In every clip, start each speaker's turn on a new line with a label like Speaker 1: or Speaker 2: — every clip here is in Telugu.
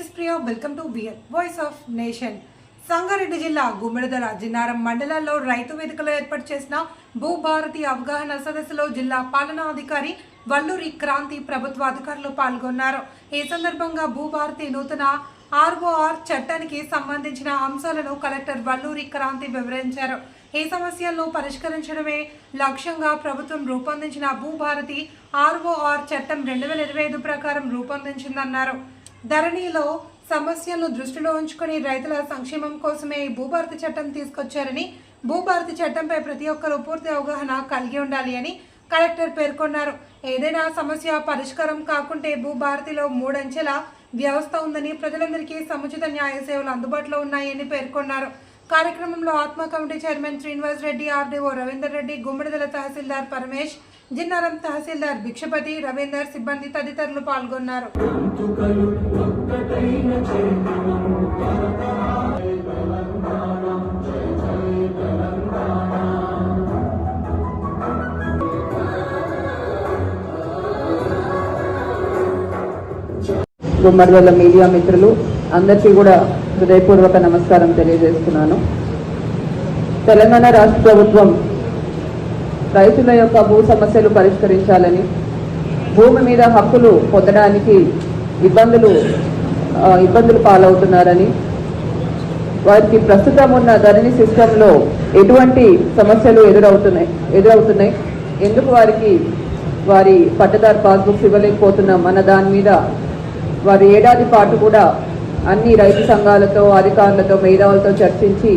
Speaker 1: Welcome to bear voice of nation Sangareddy జిల్లా గుమ్మిడిదల జిన్నారం మండలాల్లో రైతు వేదికలో ఏర్పాటు చేసిన భూభారతి అవగాహన సదస్సులో జిల్లా పాలనాధికారి వల్లూరి క్రాంతి ప్రభుత్వ అధికారులు పాల్గొన్నారు. ఈ సందర్భంగా భూభారతి నూతన ఆర్ఓఆర్ చట్టానికి సంబంధించిన అంశాలను కలెక్టర్ వల్లూరి క్రాంతి వివరించారు. ఈ సమస్యలను పరిష్కరించడమే లక్ష్యంగా ప్రభుత్వం రూపొందించిన భూభారతి ఆర్ఓఆర్ చట్టం రెండు వేల ఇరవై ఐదు ప్రకారం రూపొందించిందన్నారు. ధరణిలో సమస్యలను దృష్టిలో ఉంచుకుని రైతుల సంక్షేమం కోసమే ఈ భూభారతి చట్టం తీసుకొచ్చారని భూభారతి చట్టంపై ప్రతి ఒక్కరూ పూర్తి అవగాహన కలిగి ఉండాలి అని కలెక్టర్ పేర్కొన్నారు. ఏదైనా సమస్య పరిష్కారం కాకుంటే భూభారతిలో మూడంచెల వ్యవస్థ ఉందని ప్రజలందరికీ సముచిత న్యాయ సేవలు అందుబాటులో ఉన్నాయని పేర్కొన్నారు. కార్యక్రమంలో Atma committee chairman Srinivas Reddy RDO Ravinder Reddy Gummadidala తహసీల్దార్ పరమేష్ జిన్నారం తహసీల్దార్ భిక్షపతి రవీందర్ సిబ్బంది తదితరులు పాల్గొన్నారు.
Speaker 2: గుమ్మడివల్ల మీడియా మిత్రులు అందరికీ కూడా హృదయపూర్వక నమస్కారం తెలియజేస్తున్నాను. తెలంగాణ రాష్ట్ర ప్రభుత్వం రైతుల యొక్క భూ సమస్యలు పరిష్కరించాలని భూమి మీద హక్కులు పొందడానికి ఇబ్బందులు ఇబ్బందులు పాలవుతున్నారని వారికి ప్రస్తుతం ఉన్న ధరణి సిస్టంలో ఎటువంటి సమస్యలు ఎదురవుతున్నాయి ఎదురవుతున్నాయి. ఎందుకు వారికి వారి పట్టదారు పాస్బుక్స్ ఇవ్వలేకపోతున్నాం అన్న దాని మీద వారి ఏడాది పాటు కూడా అన్ని రైతు సంఘాలతో అధికారులతో మేధావులతో చర్చించి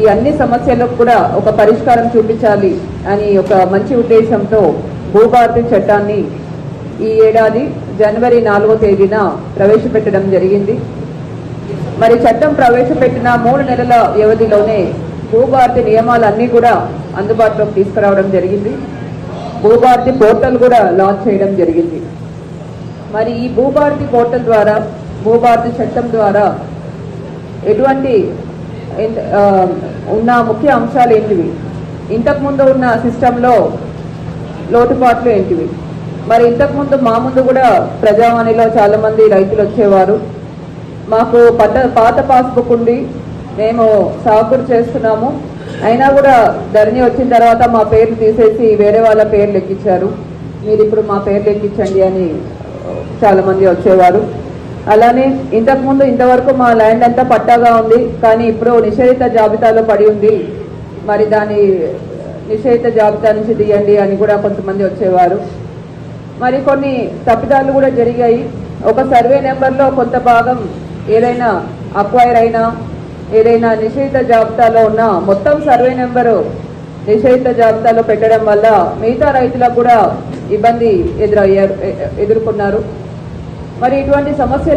Speaker 2: ఈ అన్ని సమస్యలకు కూడా ఒక పరిష్కారం చూపించాలి అని ఒక మంచి ఉద్దేశంతో భూభారతి చట్టాన్ని ఈ ఏడాది జనవరి నాలుగో తేదీన ప్రవేశపెట్టడం జరిగింది. మరి చట్టం ప్రవేశపెట్టిన మూడు నెలల వ్యవధిలోనే భూభారతి నియమాలన్నీ కూడా అందుబాటులోకి తీసుకురావడం జరిగింది. భూభారతి పోర్టల్ కూడా లాంచ్ చేయడం జరిగింది. మరి ఈ భూభారతి పోర్టల్ ద్వారా భూభారతి చట్టం ద్వారా ఎటువంటి ఉన్న ముఖ్య అంశాలు ఏంటివి? ఇంతకుముందు ఉన్న సిస్టంలో లోటుపాట్లు ఏంటివి? మరి ఇంతకుముందు మా ముందు కూడా ప్రజావాణిలో చాలామంది రైతులు వచ్చేవారు. మాకు పట్ట పాత పాస్బుక్ ఉంది మేము సాగుడు చేస్తున్నాము. అయినా కూడా ధరణి వచ్చిన తర్వాత మా పేర్లు తీసేసి వేరే వాళ్ళ పేర్లు ఎక్కించారు. మీరు ఇప్పుడు మా పేర్లు ఎక్కించండి అని చాలామంది వచ్చేవారు. అలానే ఇంతకుముందు ఇంతవరకు మా ల్యాండ్ అంతా పట్టాగా ఉంది కానీ ఇప్పుడు నిషేధిత జాబితాలో పడి ఉంది. మరి దాని నిషేధిత జాబితా నుంచి తీయండి అని కూడా కొంతమంది వచ్చేవారు. మరి కొన్ని తప్పిదాలు కూడా జరిగాయి. ఒక సర్వే నెంబర్లో కొంత భాగం ఏదైనా అక్వైర్ అయినా ఏదైనా నిషేధిత జాబితాలో ఉన్న మొత్తం సర్వే నెంబరు నిషేధిత జాబితాలో పెట్టడం వల్ల మిగతా రైతులకు కూడా ఇబ్బంది ఎదురయ్యారు ఎదుర్కొన్నారు. మరి ఇటువంటి సమస్యలు